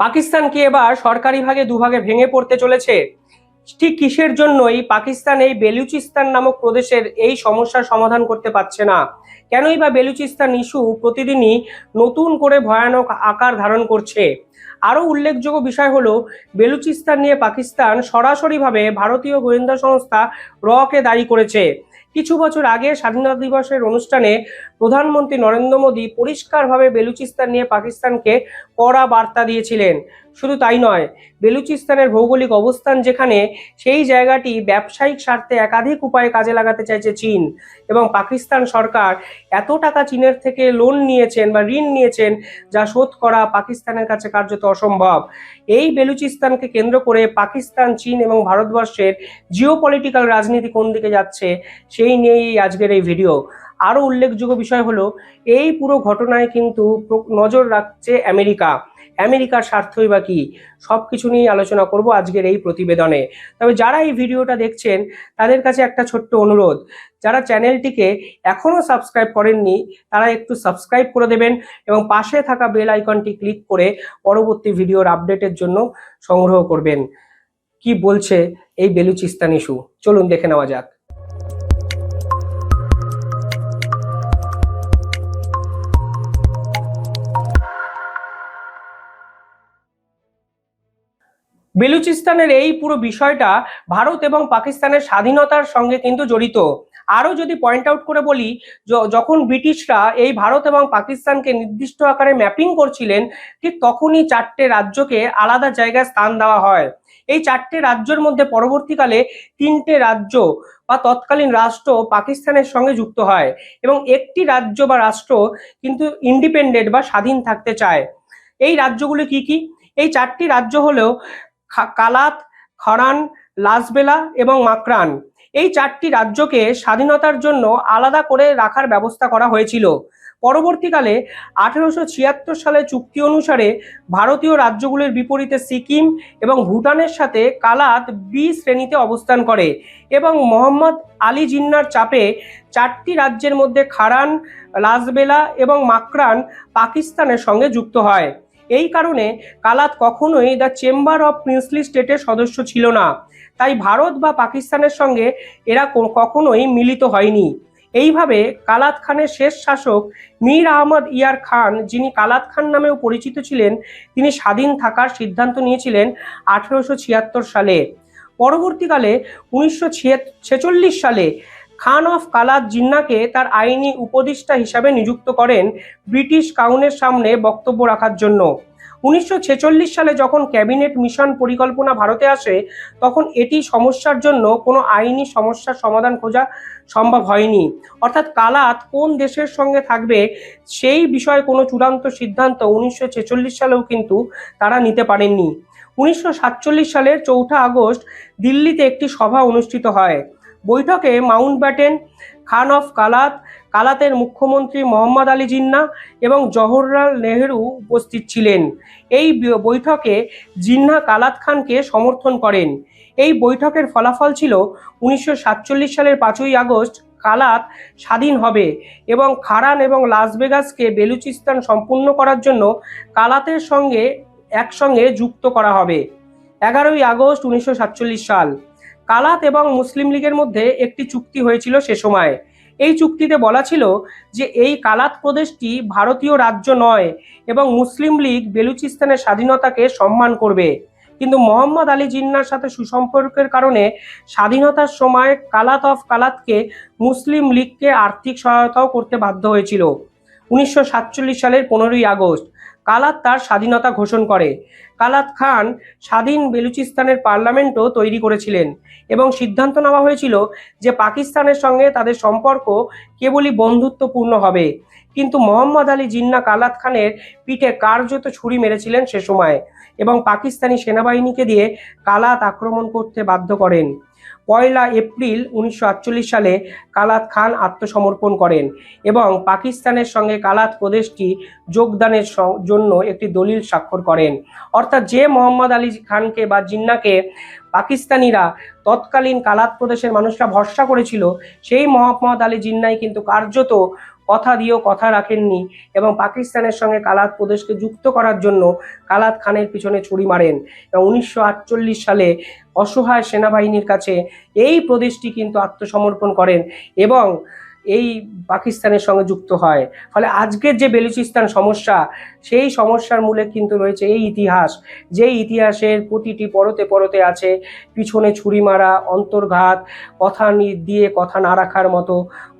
পাকিস্তান কি এবার সরকারি ভাগে দুভাগে ভেঙে পড়তে চলেছে? ঠিক কিসের জন্যই পাকিস্তান এই বেলুচিস্তান নামক প্রদেশের এই সমস্যার সমাধান করতে পারছে না? কেনই বা বেলুচিস্তান ইস্যু প্রতিদিনই নতুন করে ভয়ানক আকার ধারণ করছে? আরও উল্লেখযোগ্য বিষয় হলো, বেলুচিস্তান নিয়ে পাকিস্তান সরাসরিভাবে ভারতীয় গোয়েন্দা সংস্থা রকে দায়ী করেছে। কিছু বছর আগে স্বাধীনতা দিবসের অনুষ্ঠানে প্রধানমন্ত্রী নরেন্দ্র মোদী পরিষ্কারভাবে বেলুচিস্তান নিয়ে পাকিস্তানকে কড়া বার্তা দিয়েছিলেন। শুধু তাই নয়, বেলুচিস্তানের ভৌগোলিক অবস্থান যেখানে, সেই জায়গাটি ব্যবসায়িক স্বার্থে একাধিক উপায়ে কাজে লাগাতে চাইছে চীন এবং পাকিস্তান সরকার এত টাকা চীনের থেকে লোন নিয়েছেন বা ঋণ নিয়েছেন যা শোধ করা পাকিস্তানের কাছে কার্যত অসম্ভব। এই বেলুচিস্তানকে কেন্দ্র করে পাকিস্তান, চীন এবং ভারতবর্ষের জিও রাজনীতি কোন দিকে যাচ্ছে সেই নিয়েই আজকের এই ভিডিও আরও উল্লেখযোগ্য বিষয় হলো, এই পুরো ঘটনায় কিন্তু নজর রাখছে আমেরিকা। আমেরিকার স্বার্থই বা কী? সব কিছু নিয়েই আলোচনা করব আজকের এই প্রতিবেদনে। তবে যারা এই ভিডিওটা দেখছেন, তাদের কাছে একটা ছোট্ট অনুরোধ। যারা চ্যানেলটিকে এখনও সাবস্ক্রাইব করেননি, তারা একটু সাবস্ক্রাইব করে দেবেন এবং পাশে থাকা বেল আইকনটি ক্লিক করে পরবর্তী ভিডিওর আপডেটের জন্য সংগ্রহ করবেন। কি বলছে এই বেলুচিস্তান ইস্যু? চলুন দেখে নেওয়া যাক। বেলুচিস্তানের এই পুরো বিষয়টা ভারত এবং পাকিস্তানের স্বাধীনতার সঙ্গে কিন্তু জড়িত। আরও যদি পয়েন্ট আউট করে বলি যখন ব্রিটিশরা এই ভারত এবং পাকিস্তানকে নির্দিষ্ট আকারে ম্যাপিং করছিলেন, ঠিক তখনই চারটে রাজ্যকে আলাদা জায়গায় স্থান দেওয়া হয়। এই চারটে রাজ্যের মধ্যে পরবর্তীকালে তিনটে রাজ্য বা তৎকালীন রাষ্ট্র পাকিস্তানের সঙ্গে যুক্ত হয় এবং একটি রাজ্য বা রাষ্ট্র কিন্তু ইন্ডিপেন্ডেন্ট বা স্বাধীন থাকতে চায়। এই রাজ্যগুলি কি কি? এই চারটি রাজ্য হলো কালাত, খরান লাসবেলা এবং মাকরান। এই চারটি রাজ্যকে স্বাধীনতার জন্য আলাদা করে রাখার ব্যবস্থা করা হয়েছিল। পরবর্তীকালে আঠেরোশো ছিয়াত্তর সালে চুক্তি অনুসারে ভারতীয় রাজ্যগুলির বিপরীতে সিকিম এবং ভুটানের সাথে কালাত বি শ্রেণীতে অবস্থান করে এবং মোহাম্মদ আলী জিন্নার চাপে চারটি রাজ্যের মধ্যে খারান লাসবেলা এবং মাকরান পাকিস্তানের সঙ্গে যুক্ত হয়। এই কারণে কালাত কখনোই দ্য চেম্বার অফ প্রিন্সলি স্টেটের সদস্য ছিল না। তাই ভারত বা পাকিস্তানের সঙ্গে এরা কখনোই মিলিত হয়নি। এইভাবে কালাত খানের শেষ শাসক মীর আহমদ ইয়ার খান, যিনি কালাত খান নামেও পরিচিত ছিলেন, তিনি স্বাধীন থাকার সিদ্ধান্ত নিয়েছিলেন আঠেরোশো ছিয়াত্তর সালে। পরবর্তীকালে উনিশশো ছেচল্লিশ সালে খান অফ কালাত জিন্নাকে তার আইনি উপদেষ্টা হিসাবে নিযুক্ত করেন ব্রিটিশ কাউনের সামনে বক্তব্য রাখার জন্য। উনিশশো ছেচল্লিশ সালে যখন ক্যাবিনেট মিশন পরিকল্পনা ভারতে আসে, তখন এটি সমস্যার জন্য কোনো আইনি সমস্যার সমাধান খোঁজা সম্ভব হয়নি। অর্থাৎ কালাত কোন দেশের সঙ্গে থাকবে সেই বিষয়ে কোনো চূড়ান্ত সিদ্ধান্ত উনিশশো ছেচল্লিশ সালেও কিন্তু তারা নিতে পারেননি। উনিশশো সাতচল্লিশ সালের চৌঠা আগস্ট দিল্লিতে একটি সভা অনুষ্ঠিত হয়। বৈঠকে Mount Batten, Khan of Kalat, কালাতের মুখ্যমন্ত্রী মোহাম্মদ আলী জিন্না এবং জওহরলাল নেহেরু উপস্থিত ছিলেন। এই বৈঠকে জিন্না কালাত খানকে সমর্থন করেন। এই বৈঠকের ফলাফল ছিল উনিশশো সাতচল্লিশ সালের পাঁচই আগস্ট কালাত স্বাধীন হবে এবং খারান এবং লাস ভেগাসকে বেলুচিস্তান সম্পূর্ণ করার জন্য কালাতের সঙ্গে একসঙ্গে যুক্ত করা হবে। এগারোই আগস্ট উনিশশো সাতচল্লিশ সাল। কালাত এবং মুসলিম লীগের মধ্যে একটি চুক্তি হয়েছিল সে সময়। এই চুক্তিতে বলা ছিল যে এই কালাত প্রদেশটি ভারতীয় রাজ্য নয় এবং মুসলিম লীগ বেলুচিস্তানের স্বাধীনতাকে সম্মান করবে। কিন্তু মোহাম্মদ আলী জিন্নার সাথে সুসম্পর্কের কারণে স্বাধীনতার সময় কালাত অফ কালাতকে মুসলিম লীগকে আর্থিক সহায়তাও করতে বাধ্য হয়েছিল। উনিশশো সাতচল্লিশ সালের পনেরোই আগস্ট কালাত তার স্বাধীনতা ঘোষণ করে। কালাত খান স্বাধীন বেলুচিস্তানের পার্লামেন্টও তৈরি করেছিলেন এবং সিদ্ধান্ত নেওয়া হয়েছিল যে পাকিস্তানের সঙ্গে তাদের সম্পর্ক কেবলই বন্ধুত্বপূর্ণ হবে। কিন্তু মোহাম্মদ আলী জিন্না কালাত খানের পিঠে কার্যত ছুরি মেরেছিলেন সে সময় এবং পাকিস্তানি সেনাবাহিনীকে দিয়ে কালাত আক্রমণ করতে বাধ্য করেন। পয়লা এপ্রিল উনিশশো আটচল্লিশ সালে কালাত খান আত্মসমর্পণ করেন এবং পাকিস্তানের সঙ্গে কালাত প্রদেশটি যোগদানের জন্য একটি দলিল স্বাক্ষর করেন। অর্থাৎ যে মোহাম্মদ আলী খানকে বা জিন্নাকে পাকিস্তানিরা তৎকালীন কালাত প্রদেশের মানুষরা ভরসা করেছিল, সেই মোহাম্মদ আলী জিন্নাই কিন্তু কার্যত কথা দিয়েও কথা রাখেননি এবং পাকিস্তানের সঙ্গে কালাত প্রদেশকে যুক্ত করার জন্য কালাত খানের পিছনে ছুরি মারেন। এবং উনিশশো আটচল্লিশ সালে অসহায় সেনাবাহিনীর কাছে এই প্রদেশটি কিন্তু আত্মসমর্পণ করেন এবং এই পাকিস্তানের সঙ্গে যুক্ত হয়। ফলে আজকের যে বেলুচিস্তান সমস্যা, সেই সমস্যার মূলে কিন্তু রয়েছে এই ইতিহাস যেই ইতিহাসের প্রতিটি পরতে পরতে আছে পিছনে ছুরি মারা, অন্তর্ঘাত, কথা দিয়ে কথা না রাখার মতো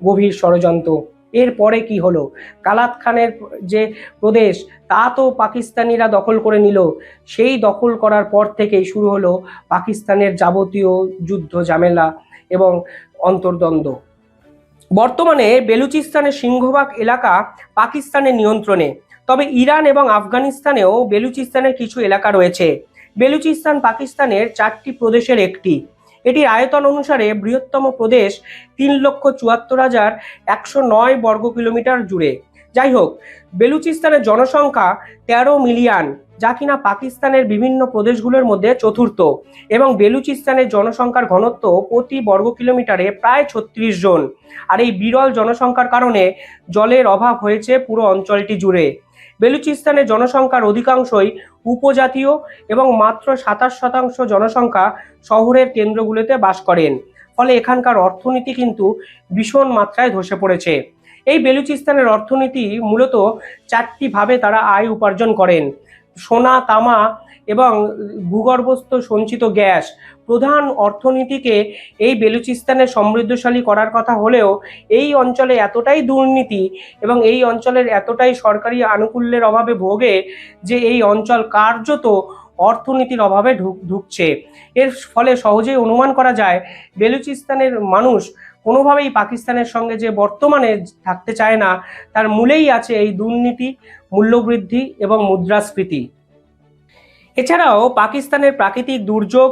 গভীর ষড়যন্ত্র। এরপরে কি হলো? কালাত খানের যে প্রদেশ, তা তো পাকিস্তানিরা দখল করে নিল। সেই দখল করার পর থেকেই শুরু হলো পাকিস্তানের যাবতীয় যুদ্ধ ঝামেলা এবং অন্তর্দ্বন্দ্ব। বর্তমানে বেলুচিস্তানের সিংহভাগ এলাকা পাকিস্তানের নিয়ন্ত্রণে। তবে ইরান এবং আফগানিস্তানেও বেলুচিস্তানের কিছু এলাকা রয়েছে। বেলুচিস্তান পাকিস্তানের চারটি প্রদেশের একটি। এটির আয়তন অনুসারে বৃহত্তম প্রদেশ তিন লক্ষ চুয়াত্তর হাজার একশো নয় বর্গ কিলোমিটার জুড়ে। যাই হোক, বেলুচিস্তানের জনসংখ্যা তেরো মিলিয়ন, যা কিনা পাকিস্তানের বিভিন্ন প্রদেশগুলোর মধ্যে চতুর্থ এবং বেলুচিস্তানের জনসংখ্যার ঘনত্ব প্রতি বর্গ কিলোমিটারে প্রায় ছত্রিশ জন। আর এই বিরল জনসংখ্যার কারণে জলের অভাব হয়েছে পুরো অঞ্চলটি জুড়ে। বেলুচিস্তানের জনসংখ্যার অধিকাংশই উপজাতীয় এবং মাত্র সাতাশ শতাংশ জনসংখ্যা শহরের কেন্দ্রগুলিতে বাস করেন। ফলে এখানকার অর্থনীতি কিন্তু ভীষণ মাত্রায় ধসে পড়েছে। এই বেলুচিস্তানের অর্থনীতি মূলত চারটি ভাবে তারা আয় উপার্জন করেন। সোনা, তামা এবং ভূগর্ভস্থ সঞ্চিত গ্যাস। প্রধান অর্থনীতিকে এই বেলুচিস্তানে সমৃদ্ধশালী করার কথা হলেও এই অঞ্চলে এতটাই দুর্নীতি এবং এই অঞ্চলের এতটাই সরকারি আনুকূল্যের অভাবে ভোগে যে এই অঞ্চল কার্যত অর্থনীতির অভাবে ঢুক, ঢুকছে। এর ফলে সহজেই অনুমান করা যায়, বেলুচিস্তানের মানুষ কোনোভাবেই পাকিস্তানের সঙ্গে যে বর্তমানে থাকতে চায় না, তার মূলেই আছে এই দুর্নীতি, মূল্যবৃদ্ধি এবং মুদ্রাস্ফীতি। এছাড়াও পাকিস্তানের প্রাকৃতিক দুর্যোগ,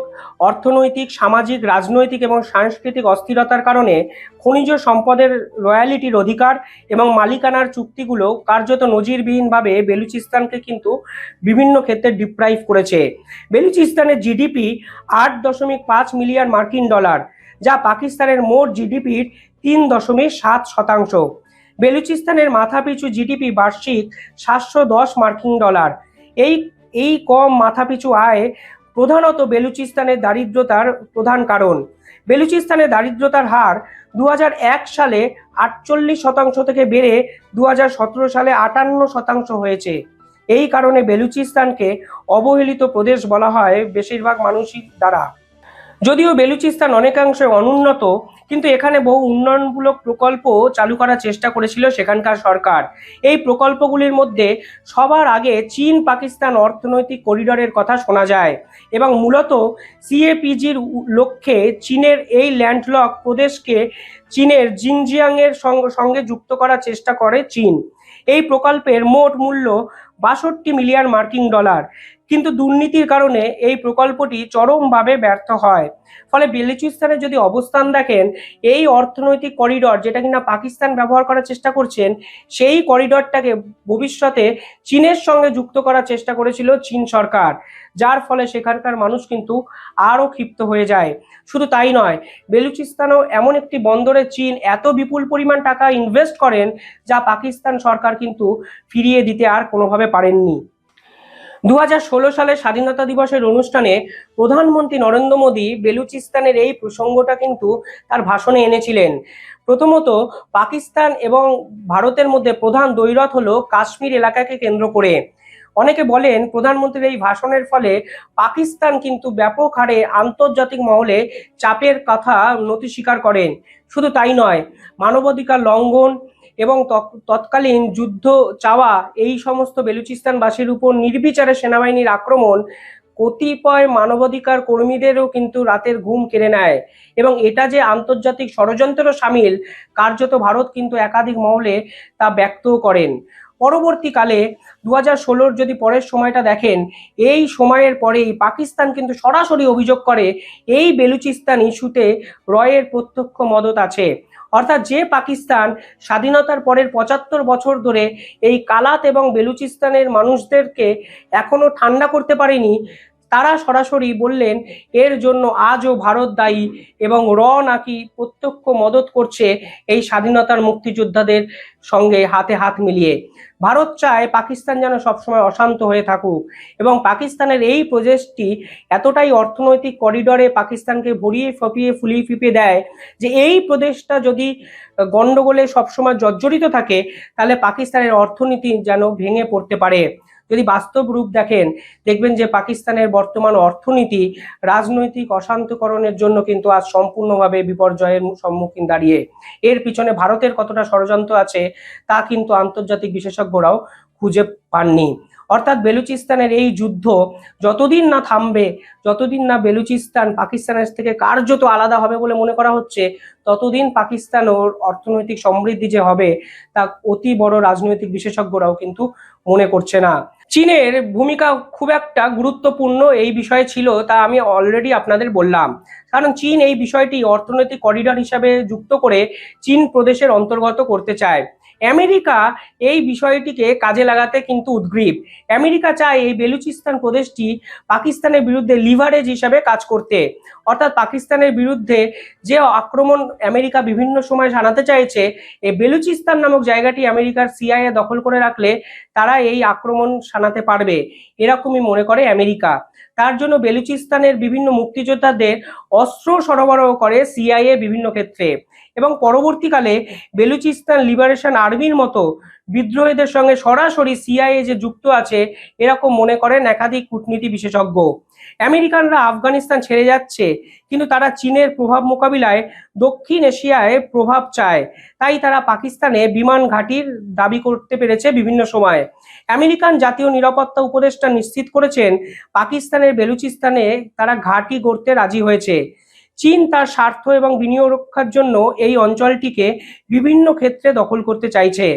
অর্থনৈতিক, সামাজিক, রাজনৈতিক এবং সাংস্কৃতিক অস্থিরতার কারণে খনিজ সম্পদের রয়্যালিটির অধিকার এবং মালিকানার চুক্তিগুলো কার্যত নজিরবিহীনভাবে বেলুচিস্তানকে কিন্তু বিভিন্ন ক্ষেত্রে ডিপ্রাইভ করেছে। বেলুচিস্তানের জিডিপি আট দশমিক পাঁচ মিলিয়ন মার্কিন ডলার, যা পাকিস্তানের মোট জিডিপির তিন দশমিক সাত শতাংশ। বেলুচিস্তানের মাথাপিছু জিডিপি বার্ষিক সাতশো দশ মার্কিন ডলার। এই এই কম মাথাপিছু আয় প্রধানত বেলুচিস্তানের দারিদ্রতার প্রধান কারণ। বেলুচিস্তানের দারিদ্রতার হার দু হাজার এক সালে আটচল্লিশ শতাংশ থেকে বেড়ে দু হাজার সতেরো সালে আটান্ন শতাংশ হয়েছে। এই কারণে বেলুচিস্তানকে অবহেলিত প্রদেশ বলা হয় বেশিরভাগ মানুষই দ্বারা। যদিও বেলুচিস্তান অনেকাংশে অনুন্নত কিন্তু এখানে বহু উন্নয়নমূলক প্রকল্প চালু করার চেষ্টা করেছিল সেখানকার সরকার। এই প্রকল্পগুলির মধ্যে সবার আগে চীন, পাকিস্তান অর্থনৈতিক করিডরের কথা শোনা যায় এবং মূলত সিএপিজির লক্ষ্যে চীনের এই ল্যান্ডলক প্রদেশকে চীনের জিনজিয়াংয়ের সঙ্গ- সঙ্গে যুক্ত করার চেষ্টা করে চীন। এই প্রকল্পের মোট মূল্য বাষট্টি মিলিয়ন মার্কিন ডলার। কিন্তু দুর্নীতির কারণে এই প্রকল্পটি চরমভাবে ব্যর্থ হয়। ফলে বেলুচিস্তানের যদি অবস্থান দেখেন, এই অর্থনৈতিক করিডর যেটা কিনা পাকিস্তান ব্যবহার করার চেষ্টা করছেন, সেই করিডরটাকে ভবিষ্যতে চীনের সঙ্গে যুক্ত করার চেষ্টা করেছিল চীন সরকার। যার ফলে সেখানকার মানুষ কিন্তু আরও ক্ষিপ্ত হয়ে যায়। শুধু তাই নয়, বেলুচিস্তানও এমন একটি বন্দরে চীন এত বিপুল পরিমাণ টাকা ইনভেস্ট করেন, যা পাকিস্তান সরকার কিন্তু ফিরিয়ে দিতে আর কোনোভাবে পারেননি। দু সালে স্বাধীনতা দিবসের অনুষ্ঠানে প্রধানমন্ত্রী নরেন্দ্র মোদী বেলুচিস্তানের এই প্রসঙ্গটা কিন্তু তার ভাষণে এনেছিলেন। প্রথমত, পাকিস্তান এবং ভারতের মধ্যে প্রধান দ্বৈরথ হলো কাশ্মীর এলাকাকে কেন্দ্র করে। অনেকে বলেন, প্রধানমন্ত্রীর এই ভাষণের ফলে পাকিস্তান কিন্তু ব্যাপক হারে আন্তর্জাতিক মহলে চাপের কথা নথি স্বীকার করেন। শুধু তাই নয়, মানবাধিকার লঙ্ঘন এবং তৎ- তৎকালীন যুদ্ধ চাওয়া এই সমস্ত বেলুচিস্তানবাসীর উপর নির্বিচারে সেনাবাহিনীর আক্রমণ কতিপয় মানবাধিকার কর্মীদেরও কিন্তু রাতের ঘুম কেড়ে নেয়। এবং এটা যে আন্তর্জাতিক ষড়যন্ত্র সামিল, কার্যত ভারত কিন্তু একাধিক মহলে তা ব্যক্তও করেন। পরবর্তীকালে দু হাজার ষোলোর যদি পরের সময়টা দেখেন, এই সময়ের পরেই পাকিস্তান কিন্তু সরাসরি অভিযোগ করে এই বেলুচিস্তান ইস্যুতে রয়ের প্রত্যক্ষ মদত আছে। অর্থাৎ যে পাকিস্তান স্বাধীনতার পরের পঁচাত্তর বছর ধরে এই কালাত এবং বেলুচিস্তানের মানুষদেরকে এখনও ঠান্ডা করতে পারেনি তারা সরাসরি বললেন, এর জন্য আজও ভারত দায়ী এবং র নাকি প্রত্যক্ষ মদত করছে এই স্বাধীনতার মুক্তিযোদ্ধাদের সঙ্গে হাতে হাত মিলিয়ে। ভারত চায় পাকিস্তান যেন সবসময় অশান্ত হয়ে থাকুক এবং পাকিস্তানের এই প্রজেক্টটি এতটাই অর্থনৈতিক করিডরে পাকিস্তানকে ভরিয়ে, ফপিয়ে, ফুলিয়ে ফিপিয়ে দেয় যে এই প্রদেশটা যদি গন্ডগোলে সবসময় জর্জরিত থাকে, তাহলে পাকিস্তানের অর্থনীতি যেন ভেঙে পড়তে পারে। যদি বাস্তব রূপ দেখেন, দেখবেন যে পাকিস্তানের বর্তমান অর্থনীতি রাজনৈতিক অশান্তকরণের জন্য কিন্তু আজ সম্পূর্ণভাবে বিপর্যয়ের সম্মুখীন দাঁড়িয়ে। এর পিছনে ভারতের কতটা ষড়যন্ত্র আছে, তা কিন্তু আন্তর্জাতিক বিশেষজ্ঞরাও খুঁজে পাননি। অর্থাৎ বেলুচিস্তানের এই যুদ্ধ যতদিন না থামবে, যতদিন না বেলুচিস্তান পাকিস্তানের থেকে কার্যত আলাদা হবে বলে মনে করা হচ্ছে, ততদিন পাকিস্তান ওর অর্থনৈতিক সমৃদ্ধি যে হবে, তা অতি বড় রাজনৈতিক বিশেষজ্ঞরাও কিন্তু মনে করছে না। চীনের ভূমিকা খুব একটা গুরুত্বপূর্ণ এই বিষয়ে ছিল তা আমি অলরেডি আপনাদের বললাম। কারণ চীন এই বিষয়টি অর্থনৈতিক করিডর হিসাবে যুক্ত করে চীন প্রদেশের অন্তর্গত করতে চায়। আমেরিকা এই বিষয়টিকে কাজে লাগাতে কিন্তু উদ্গ্রীব। আমেরিকা চায় এই বেলুচিস্তান প্রদেশটি পাকিস্তানের বিরুদ্ধে লিভারেজ হিসাবে কাজ করতে। অর্থাৎ পাকিস্তানের বিরুদ্ধে যে আক্রমণ আমেরিকা বিভিন্ন সময় জানাতে চাইছে, এই বেলুচিস্তান নামক জায়গাটি আমেরিকার সিআইএ দখল করে রাখলে তারা এই আক্রমণ শানাতে পারবে, এরকমই মনে করে আমেরিকা। তার জন্য বেলুচিস্তানের বিভিন্ন মুক্তিযোদ্ধাদের অস্ত্র সরবরাহ করে সিআইএ বিভিন্ন ক্ষেত্রে। এবং পরবর্তীকালে বেলুচিস্তান লিবারেশন আর্মির মতো বিদ্রোহীদের সঙ্গে সরাসরি সিআইএ যে যুক্ত আছে, এরকম মনে করেন একাধিক কূটনীতি বিশেষজ্ঞ। আমেরিকানরা আফগানিস্তান ছেড়ে যাচ্ছে, কিন্তু তারা চীনের প্রভাব মোকাবিলায় দক্ষিণ এশিয়ায় প্রভাব চায়। তাই তারা পাকিস্তানে বিমান ঘাঁটির দাবি করতে পেরেছে বিভিন্ন সময়। আমেরিকান জাতীয় নিরাপত্তা উপদেষ্টা নিশ্চিত করেছেন, পাকিস্তানের বেলুচিস্তানে তারা ঘাঁটি গড়তে রাজি হয়েছে। চীন তার স্বার্থ এবং বিনিয়োগ রক্ষার জন্য এই অঞ্চলটিকে বিভিন্ন ক্ষেত্রে দখল করতে চাইছে।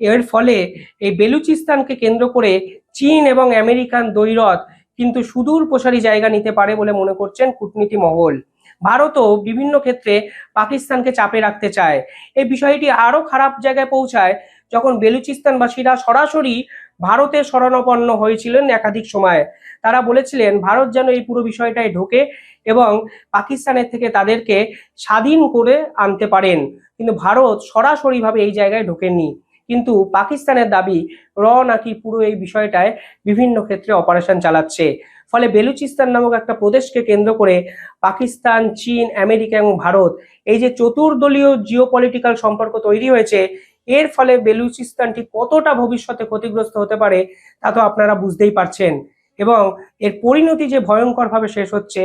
এর ফলে এই বেলুচিস্তানকে কেন্দ্র করে চীন এবং আমেরিকান দ্বৈরথ কিন্তু সুদূর প্রসারী জায়গা নিতে পারে বলে মনে করছেন কূটনীতি মহল। ভারতও বিভিন্ন ক্ষেত্রে পাকিস্তানকে চাপে রাখতে চায়। এই বিষয়টি আরও খারাপ জায়গায় পৌঁছায় যখন বেলুচিস্তানবাসীরা সরাসরি ভারতের শরণাপন্ন হয়েছিলেন একাধিক সময়। তারা বলেছিলেন, ভারত যেন এই পুরো বিষয়টায় ঢোকে এবং পাকিস্তানের থেকে তাদেরকে স্বাধীন করে আনতে পারেন। কিন্তু ভারত সরাসরিভাবে এই জায়গায় ঢোকেননি কিন্তু পাকিস্তানের দাবি, র নাকি পুরো এই বিষয়টায় বিভিন্ন ক্ষেত্রে অপারেশন চালাচ্ছে। ফলে বেলুচিস্তান নামক একটা প্রদেশকে কেন্দ্র করে পাকিস্তান, চীন, আমেরিকা এবং ভারত এই যে চতুর্দলীয় জিও পলিটিক্যাল সম্পর্ক তৈরি হয়েছে, এর ফলে বেলুচিস্তানটি কতটা ভবিষ্যতে ক্ষতিগ্রস্ত হতে পারে তা তো আপনারা বুঝতেই পারছেন এবং এর পরিণতি যে ভয়ঙ্করভাবে শেষ হচ্ছে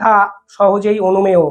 তা সহজেই অনুমেয়।